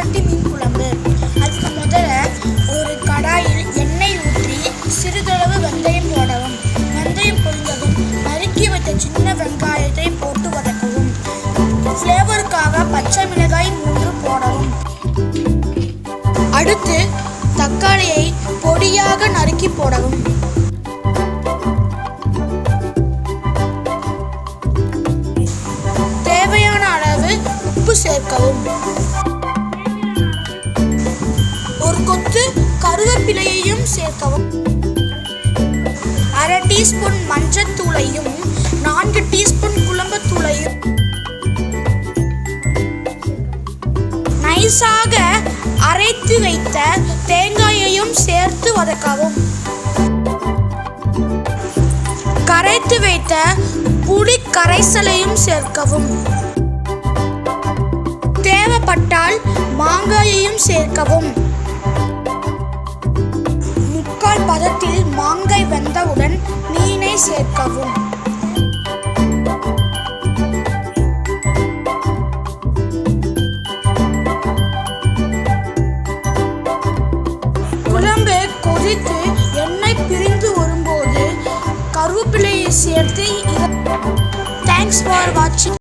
சட்டி மீன் குழம்பு. அதுக்கு முதல்ல ஒரு கடாயில் எண்ணெய் ஊற்றி சிறிதளவு வெந்தயம் போடவும். வெந்தயம் பொழுந்ததும் நறுக்கி வைத்த சின்ன வெங்காயத்தை போட்டு வதக்கவும். ஃப்ளேவருக்காக பச்சை மிளகாய் மூன்று போடவும். அடுத்து தக்காளியை பொடியாக நறுக்கி போடவும். சேர்க்கவும் அரை டீஸ்பூன் மஞ்சத்தூளையும் நான்கு டீஸ்பூன் குழம்புத்தூளையும் நைஸாக அரைத்து வைத்த தேங்காயையும் சேர்த்து வதக்கவும். கரைத்து வைத்த புளி கரைசலையும் சேர்க்கவும். தேவைப்பட்டால் மாங்காயையும் சேர்க்கவும். பதத்தில் மாங்காய் வெந்தவுடன் மீனை சேர்க்கவும். குழம்பு கொதித்து எண்ணெய் பிரிந்து வரும்போது கருவேப்பிலையை சேர்த்து தேங்க்ஸ் ஃபார் வாட்சிங்